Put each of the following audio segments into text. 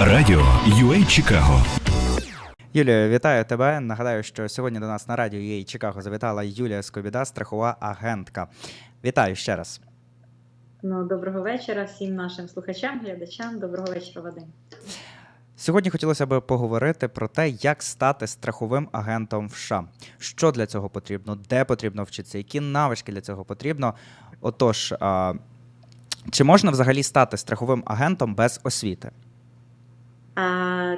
Радіо UA Чикаго. Юлія, вітаю тебе. Нагадаю, що сьогодні до нас на радіо UA Чикаго завітала Юлія Скобіда, страхова агентка. Вітаю ще раз. Ну, доброго вечора всім нашим слухачам, глядачам. Доброго вечора, Вадим. Сьогодні хотілося б поговорити про те, як стати страховим агентом в США. Що для цього потрібно, де потрібно вчитися, які навички для цього потрібно. Отож, а, чи можна взагалі стати страховим агентом без освіти?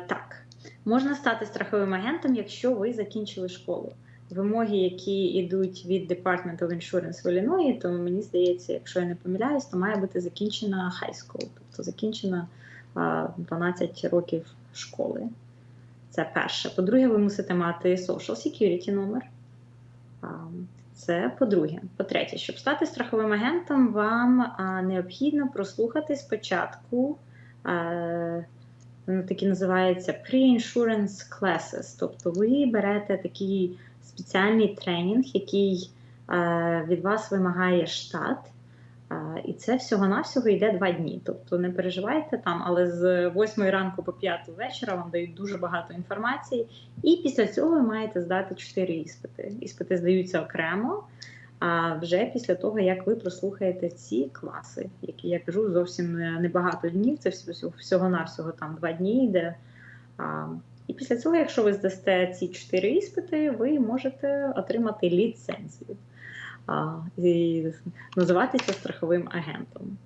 Так, можна стати страховим агентом, якщо ви закінчили школу. Вимоги, які йдуть від Department of Insurance в Ілліної, то мені здається, якщо я не помиляюсь, то має бути закінчена high school, тобто закінчена а, 12 років школи. Це перше. По-друге, ви мусите мати Social Security номер. Це по-друге. По-третє, щоб стати страховим агентом, вам необхідно прослухати спочатку. Такі називається Pre-Insurance Classes. Тобто ви берете такий спеціальний тренінг, який е, від вас вимагає штат. Е, і це всього-навсього йде два дні. Тобто не переживайте там, але з 8 ранку по 5 вечора вам дають дуже багато інформації. І після цього ви маєте здати 4 іспити. Іспити здаються окремо. А вже після того, як ви прослухаєте ці класи, які я кажу, зовсім небагато днів, це всього- всього-навсього там два дні йде. І після цього, якщо ви здасте ці чотири іспити, ви можете отримати ліцензію і називатися страховим агентом.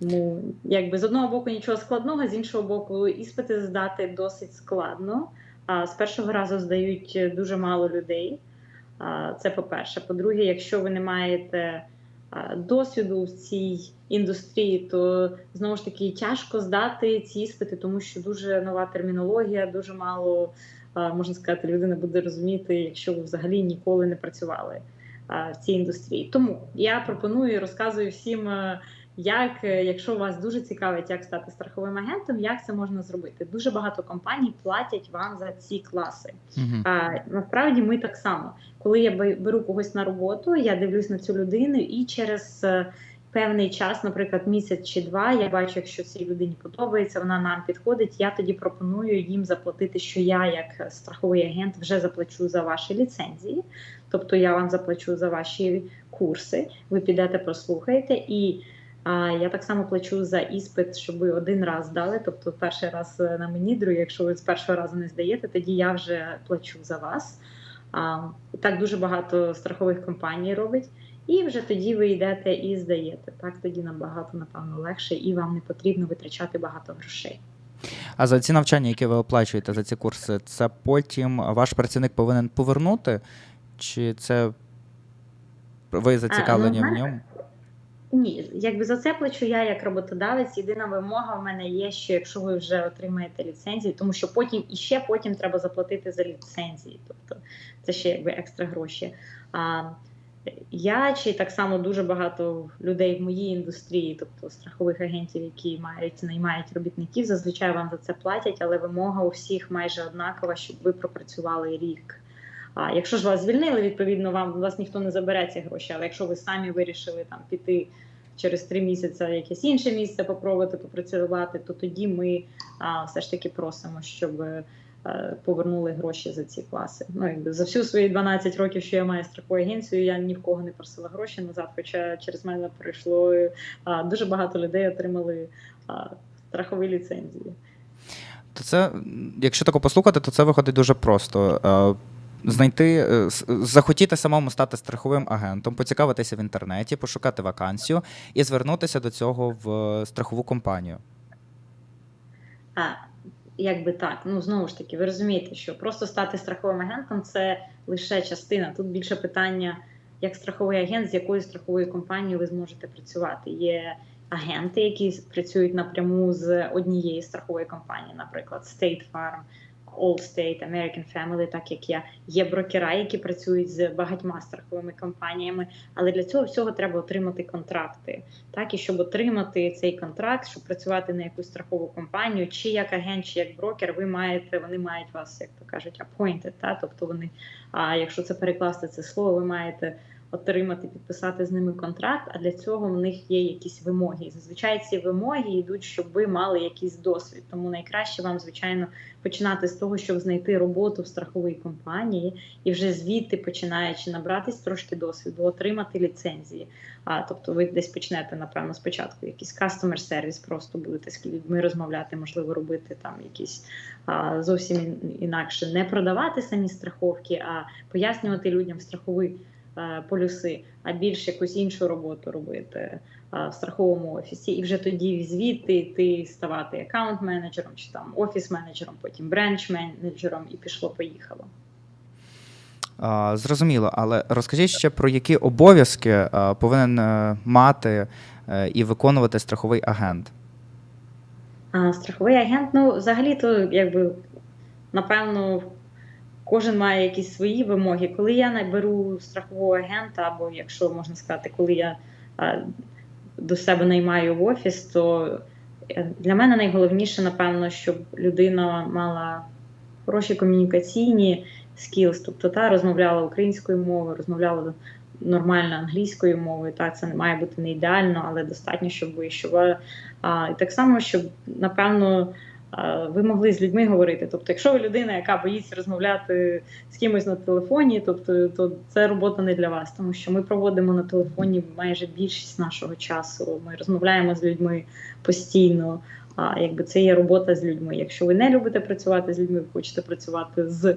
Тому, якби з одного боку нічого складного, з іншого боку, іспити здати досить складно. А з першого разу здають дуже мало людей. Це по-перше. По-друге, якщо ви не маєте досвіду в цій індустрії, то знову ж таки тяжко здати ці іспити, тому що дуже нова термінологія, дуже мало можна сказати, людина буде розуміти, якщо ви взагалі ніколи не працювали в цій індустрії. Тому я пропоную і розказую всім. Е, Як, е, якщо вас дуже цікавить, як стати страховим агентом, як це можна зробити? Дуже багато компаній платять вам за ці класи. Мгм. А, насправді ми так само. Коли я беру когось на роботу, я дивлюсь на цю людину, і через е, певний час, наприклад, місяць чи два, я бачу, якщо цій людині подобається, вона нам підходить. Я тоді пропоную їм заплатити, що я, як страховий агент, вже заплачу за ваші ліцензії. Тобто я вам заплачу за ваші курси. Ви підете, прослухаєте і. А я так само плачу за іспит, щоб ви один раз дали. Тобто, перший раз е, на мені, другий, якщо ви з першого разу не здаєте, тоді я вже плачу за вас. А, так дуже багато страхових компаній робить. І вже тоді ви йдете і здаєте. Так тоді набагато напевно легше, і вам не потрібно витрачати багато грошей. А за ці навчання, які ви оплачуєте за ці курси, це потім ваш працівник повинен повернути? Чи це ви зацікавлені ну, в в ньому? Ні, якби за це плачу я як роботодавець. Єдина вимога в мене є, що якщо ви вже отримаєте ліцензію, тому що потім і ще потім треба заплатити за ліцензії. Тобто це ще якби екстра гроші. А я чи так само дуже багато людей в моїй індустрії, тобто страхових агентів, які мають наймають робітників, зазвичай вам за це платять, але вимога у всіх майже однакова, щоб ви пропрацювали рік. А якщо ж вас звільнили, відповідно, вам вас ніхто не забере ці гроші. Але якщо ви самі вирішили там піти через три місяці якесь інше місце, попробувати попрацювати, то тоді ми а, все ж таки просимо, щоб е, повернули гроші за ці класи. Ну якби за всю свої 12 років, що я маю страхову агенцію, я ні в кого не просила гроші назад. Хоча через мене прийшло а, дуже багато людей отримали а, страхові ліцензії. То це, якщо тако послухати, то це виходить дуже просто. Е, Знайти, е, захотіти самому стати страховим агентом, поцікавитися в інтернеті, пошукати вакансію і звернутися до цього в страхову компанію. А, якби так, ну знову ж таки, ви розумієте, що просто стати страховим агентом це лише частина. Тут більше питання, як страховий агент, з якою страховою компанією ви зможете працювати. Є агенти, які працюють напряму з однієї страхової компанії, наприклад, State Farm, Allstate, American Family, так як я. Є брокера, які працюють з багатьма страховими компаніями, але для цього всього треба отримати контракти. Так, і щоб отримати цей контракт, щоб працювати на якусь страхову компанію, чи як агент, чи як брокер, ви маєте, вони мають вас, як то кажуть, appointed, та тобто вони, а якщо це перекласти це слово, ви маєте отримати, підписати з ними контракт, а для цього в них є якісь вимоги. Зазвичай ці вимоги йдуть, щоб ви мали якийсь досвід. Тому найкраще вам, звичайно, починати з того, щоб знайти роботу в страховій компанії, і вже звідти, починаючи набратись трошки досвіду, отримати ліцензії. А тобто, ви десь почнете, напевно, спочатку якийсь customer сервіс, просто будете з людьми розмовляти, можливо, робити там якісь а, зовсім ін- інакше, не продавати самі страховки, а пояснювати людям страхові е, полюси, а більш якусь іншу роботу робити в страховому офісі, і вже тоді звідти йти ставати аккаунт-менеджером чи там офіс-менеджером, потім бренч-менеджером, і пішло поїхало. А, зрозуміло, але розкажіть ще про які обов'язки повинен е, мати е, і виконувати страховий агент. А, страховий агент, ну, взагалі-то, якби, напевно, кожен має якісь свої вимоги. Коли я наберу страхового агента, або якщо можна сказати, коли я до себе наймаю в офіс, то е, для мене найголовніше, напевно, щоб людина мала хороші комунікаційні skills, тобто та розмовляла українською мовою, розмовляла нормально англійською мовою. Так, це не має бути не ідеально, але достатньо, щоб вищувала. І так само, щоб напевно ви могли з людьми говорити. Тобто, якщо ви людина, яка боїться розмовляти з кимось на телефоні, тобто то це робота не для вас, тому що ми проводимо на телефоні майже більшість нашого часу. Ми розмовляємо з людьми постійно. А якби це є робота з людьми. Якщо ви не любите працювати з людьми, ви хочете працювати з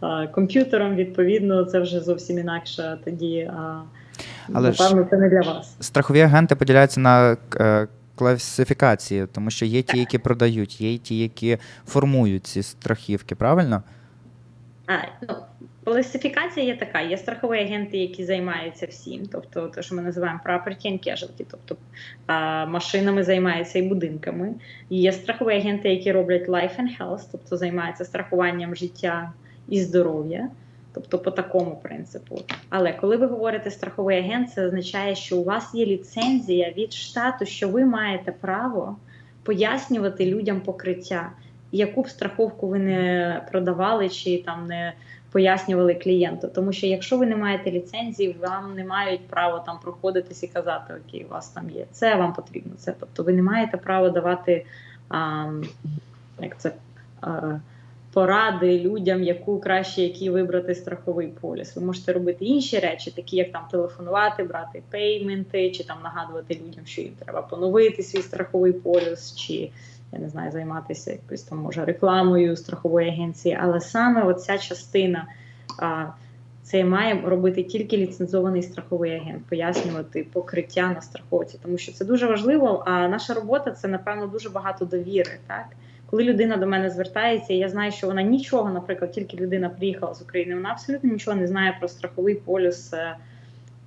а, комп'ютером, відповідно, це вже зовсім інакше. Тоді а, Але ж- напевно це не для вас. Страхові агенти поділяються на е, класифікації, тому що є ті, які продають, є ті, які формують ці страхівки, правильно? А, ну, класифікація є така: є страхові агенти, які займаються всім, тобто те, що ми називаємо property and casualty, тобто а, машинами займаються і будинками. І є страхові агенти, які роблять life and health, тобто займаються страхуванням життя і здоров'я. Тобто по такому принципу. Але коли ви говорите страховий агент, це означає, що у вас є ліцензія від штату, що ви маєте право пояснювати людям покриття, яку б страховку ви не продавали чи там не пояснювали клієнту. Тому що якщо ви не маєте ліцензії, вам не мають права там проходитись і казати, окей, у вас там є. Це вам потрібно. Це тобто ви не маєте права давати а, як це. А, Поради людям, яку краще який вибрати страховий поліс. Ви можете робити інші речі, такі як там телефонувати, брати пейменти, чи там нагадувати людям, що їм треба поновити свій страховий поліс, чи я не знаю, займатися якоюсь там може рекламою страхової агенції. Але саме оця частина а, це має робити тільки ліцензований страховий агент, пояснювати покриття на страховці, тому що це дуже важливо. А наша робота це напевно дуже багато довіри, так. Коли людина до мене звертається, я знаю, що вона нічого, наприклад, тільки людина приїхала з України, вона абсолютно нічого не знає про страховий полюс е,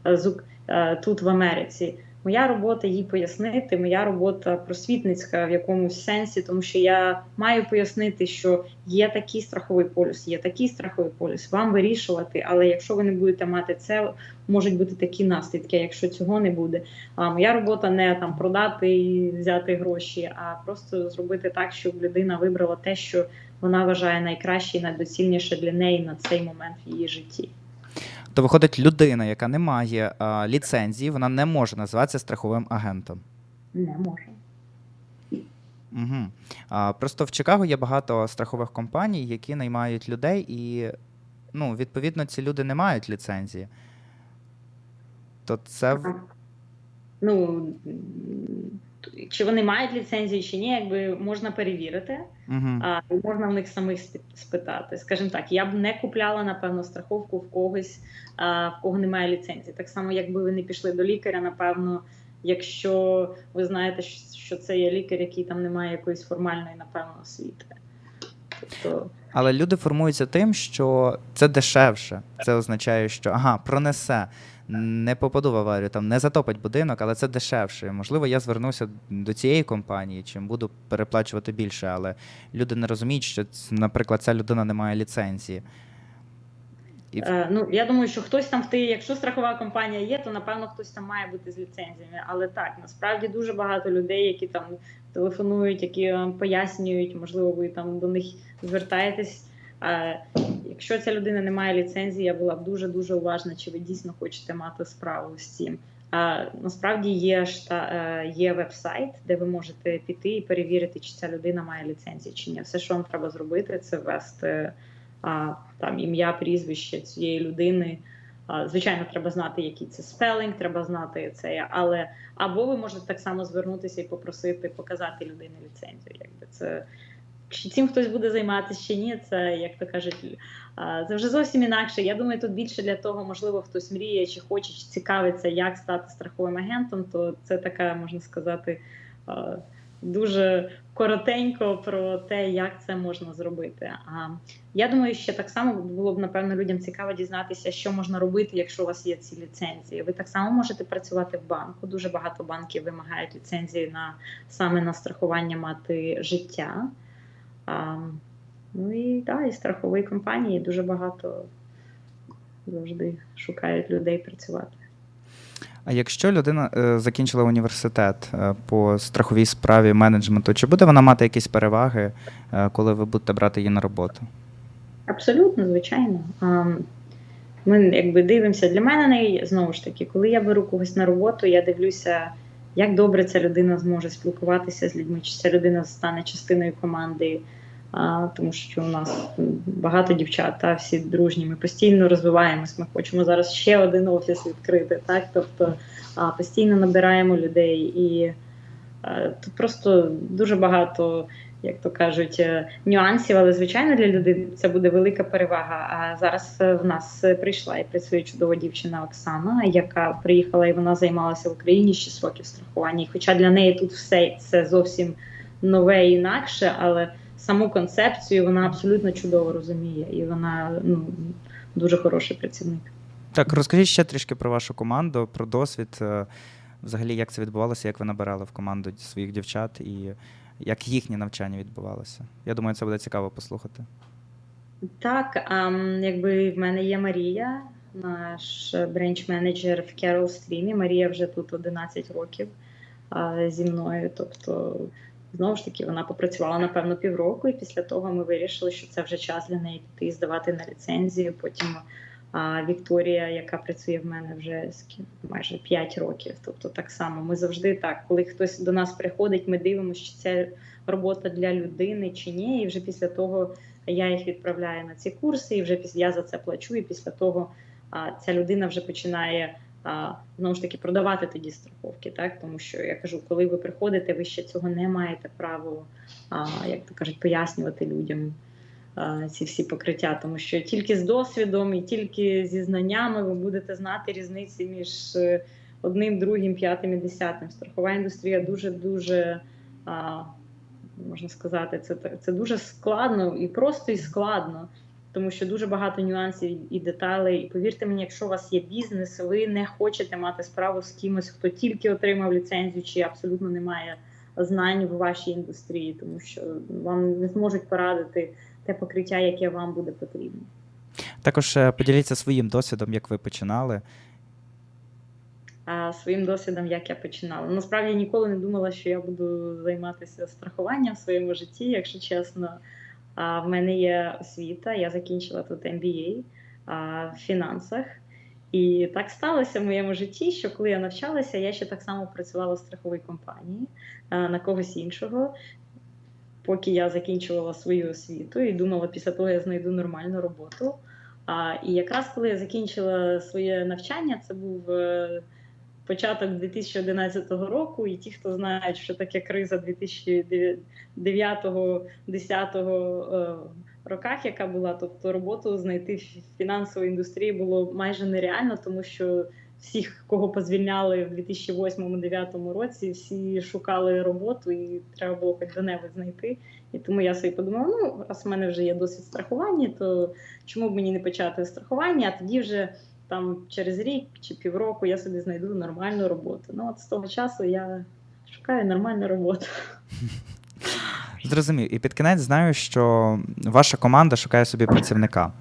е, е, тут в Америці. Моя робота їй пояснити, моя робота просвітницька в якомусь сенсі, тому що я маю пояснити, що є такий страховий полюс, є такий страховий полюс, вам вирішувати. Але якщо ви не будете мати це, можуть бути такі наслідки. Якщо цього не буде, а моя робота не там продати і взяти гроші, а просто зробити так, щоб людина вибрала те, що вона вважає найкраще і найдоцільніше для неї на цей момент в її житті. То виходить людина, яка не має а, ліцензії, вона не може називатися страховим агентом. Не може. Угу. А, просто в Чикаго є багато страхових компаній, які наймають людей, і ну, відповідно ці люди не мають ліцензії. То це в- Ну чи вони мають ліцензію, чи ні, якби можна перевірити. угу. А можна в них самих спи- спитати. Скажімо так, я б не купляла напевно страховку в когось, а, в кого немає ліцензії. Так само, якби ви не пішли до лікаря, напевно, якщо ви знаєте, що це є лікар, який там не має якоїсь формальної, напевно, освіти. Тобто, Але люди формуються тим, що це дешевше. Це означає, що ага, пронесе, не попаду в аварію, там не затопить будинок, але це дешевше. Можливо, я звернуся до цієї компанії, чим буду переплачувати більше, але люди не розуміють, що, наприклад, ця людина не має ліцензії. І е, ну я думаю, що хтось там в ти, якщо страхова компанія є, то напевно хтось там має бути з ліцензіями. Але так, насправді дуже багато людей, які там телефонують, які вам пояснюють, можливо, ви там до них звертаєтесь якщо ця людина не має ліцензії, я була б дуже дуже уважна, чи ви дійсно хочете мати справу з цим. А насправді є шта, е, є веб-сайт, де ви можете піти і перевірити, чи ця людина має ліцензію чи ні. Все, що вам треба зробити, це ввести а, там ім'я, прізвище цієї людини. Звичайно, треба знати, який це спелинг, треба знати це, але або ви можете так само звернутися і попросити показати людині ліцензію. Якби це чи цим хтось буде займатися чи ні, це як то кажуть, це вже зовсім інакше. Я думаю, тут більше для того, можливо, хтось мріє, чи хоче, чи цікавиться, як стати страховим агентом, то це така, можна сказати, дуже коротенько про те, як це можна зробити. А я думаю, ще так само було б напевно людям цікаво дізнатися, що можна робити, якщо у вас є ці ліцензії. Ви так само можете працювати в банку. Дуже багато банків вимагають ліцензії на саме на страхування мати життя. А, ну і да, і страхові компанії дуже багато завжди шукають людей працювати. А якщо людина е, закінчила університет е, по страховій справі менеджменту, чи буде вона мати якісь переваги, е, коли ви будете брати її на роботу? Абсолютно, звичайно. Ми якби дивимося. Для мене най- знову ж таки, коли я беру когось на роботу, я дивлюся, як добре ця людина зможе спілкуватися з людьми, чи ця людина стане частиною команди. А, тому що у нас багато дівчат, та всі дружні. Ми постійно розвиваємось. Ми хочемо зараз ще один офіс відкрити. Так, тобто а, постійно набираємо людей, і а, тут просто дуже багато, як то кажуть, е, нюансів. Але звичайно для людей це буде велика перевага. А зараз е, в нас е, прийшла і працює чудова дівчина Оксана, яка приїхала і вона займалася в Україні 6 років страхування. І хоча для неї тут все це зовсім нове і інакше, але саму концепцію вона абсолютно чудово розуміє, і вона ну, дуже хороший працівник. Так, розкажіть ще трішки про вашу команду, про досвід, взагалі, як це відбувалося, як ви набирали в команду своїх дівчат і як їхнє навчання відбувалося. Я думаю, це буде цікаво послухати. Так, якби в мене є Марія, наш бренч-менеджер в Carol Stream. Марія вже тут 11 років зі мною. Тобто, знову ж таки, вона попрацювала напевно півроку, і після того ми вирішили, що це вже час для неї піти здавати на ліцензію. Потім а, Вікторія, яка працює в мене вже майже 5 років. Тобто, так само ми завжди так, коли хтось до нас приходить, ми дивимося, чи це робота для людини чи ні. І вже після того я їх відправляю на ці курси, і вже після я за це плачу. І після того а, ця людина вже починає а, знову ж таки продавати тоді страховки. Так тому що я кажу, коли ви приходите, ви ще цього не маєте права, а, як то кажуть, пояснювати людям. Ці всі покриття, тому що тільки з досвідом і тільки зі знаннями ви будете знати різниці між е, одним, другим, п'ятим і десятим. Страхова індустрія дуже дуже можна сказати, це, це дуже складно і просто і складно, тому що дуже багато нюансів і деталей. І повірте мені, якщо у вас є бізнес, ви не хочете мати справу з кимось, хто тільки отримав ліцензію, чи абсолютно не має знань в вашій індустрії, тому що вам не зможуть порадити те покриття, яке вам буде потрібно. Також е, поділіться своїм досвідом, як ви починали. Своїм досвідом, як я починала. Насправді я ніколи не думала, що я буду займатися страхуванням в своєму житті, якщо чесно. В мене є освіта, я закінчила тут MBA в фінансах. І так сталося в моєму житті, що коли я навчалася, я ще так само працювала в страховій компанії на когось іншого, поки я закінчувала свою освіту і думала, після того я знайду нормальну роботу. А, і якраз коли я закінчила своє навчання, це був е, початок 2011 року, і ті, хто знають, що таке криза 2009-2010 роках, яка була, тобто роботу знайти в фінансовій індустрії було майже нереально, тому що всіх, кого позвільняли в 2008-2009 році, всі шукали роботу, і треба було хоч до-небудь знайти. І тому я собі подумала: ну, раз в мене вже є досвід страхування, то чому б мені не почати страхування, а тоді вже там через рік чи півроку я собі знайду нормальну роботу. Ну от з того часу я шукаю нормальну роботу. Зрозумів. І під кінець знаю, що ваша команда шукає собі працівника.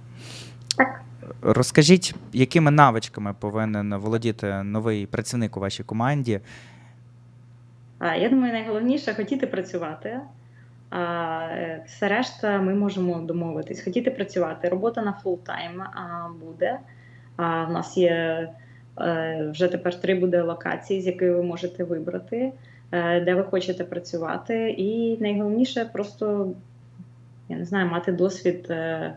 Розкажіть, якими навичками повинен володіти новий працівник у вашій команді? А я думаю, найголовніше хотіти працювати, А все решта ми можемо домовитись. Хотіти працювати. Робота на фултайм буде. А в нас є е, вже тепер три буде локації, з якої ви можете вибрати, е, де ви хочете працювати. І найголовніше просто я не знаю, мати досвід е,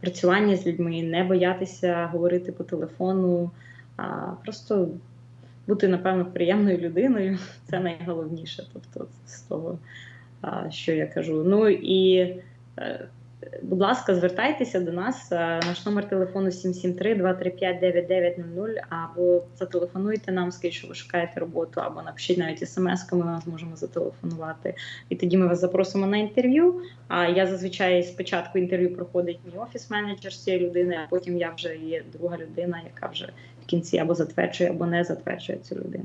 працювання з людьми, не боятися говорити по телефону, а просто бути, напевно, приємною людиною це найголовніше. Тобто, з того, що я кажу. Ну і, е, будь ласка, звертайтеся до нас. Е, Наш номер телефону 773-235-9900, або зателефонуйте нам, скажіть, що ви шукаєте роботу, або напишіть навіть смс, ми вас можемо зателефонувати. І тоді ми вас запросимо на інтерв'ю. А я зазвичай спочатку інтерв'ю проходить мій офіс-менеджер з цієї людини, а потім я вже є друга людина, яка вже в кінці або затверджує, або не затверджує цю людину.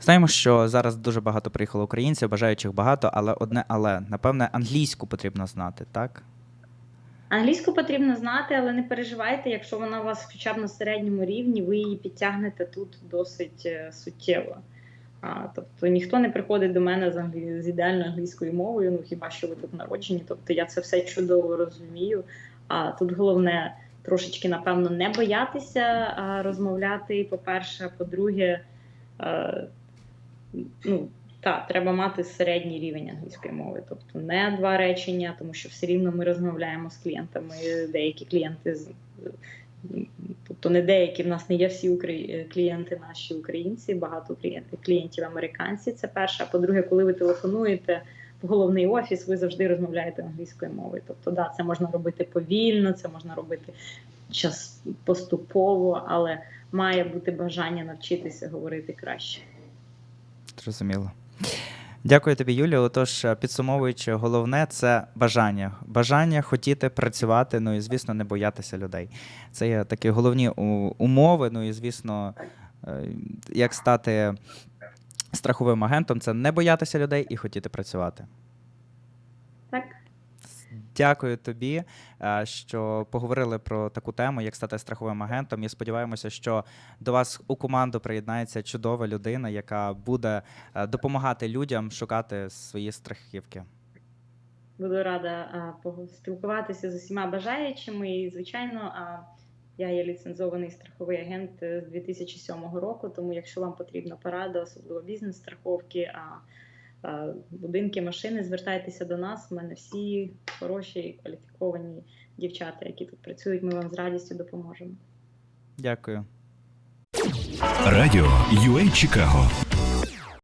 Знаємо, що зараз дуже багато приїхало українців, бажаючих багато, але одне але напевне англійську потрібно знати, так? Англійську потрібно знати, але не переживайте, якщо вона у вас хоча б на середньому рівні, ви її підтягнете тут досить е, суттєво. А, тобто ніхто не приходить до мене з, англі... з ідеальною англійською мовою, ну хіба що ви тут народжені. Тобто я це все чудово розумію. А тут головне трошечки, напевно, не боятися а, розмовляти. По-перше, по-друге, е, ну, так, треба мати середній рівень англійської мови, тобто не два речення, тому що все рівно ми розмовляємо з клієнтами. Деякі клієнти тобто не деякі в нас не є всі украї... клієнти наші українці, багато клієнтів американці. Це перше. А по-друге, коли ви телефонуєте в головний офіс, ви завжди розмовляєте англійською мовою. Тобто, да, це можна робити повільно, це можна робити час поступово, але має бути бажання навчитися говорити краще. Зрозуміло. Дякую тобі, Юлія. Отож, е, підсумовуючи, головне це бажання. Бажання хотіти працювати, ну і звісно, не боятися людей. Це є такі головні умови. Ну і звісно, е, як стати страховим агентом, це не боятися людей і хотіти працювати. Дякую тобі, е, що поговорили про таку тему, як стати страховим агентом. І сподіваємося, що до вас у команду приєднається чудова людина, яка буде е, допомагати людям шукати свої страхівки. Буду рада а, поспілкуватися з усіма бажаючими. І, звичайно, я є ліцензований страховий агент е, з 2007 року. Тому, якщо вам потрібна порада, особливо бізнес-страховки, будинки, машини, звертайтеся до нас. У мене всі хороші, кваліфіковані дівчата, які тут працюють. Ми вам з радістю допоможемо. Дякую. Радіо UA Чикаго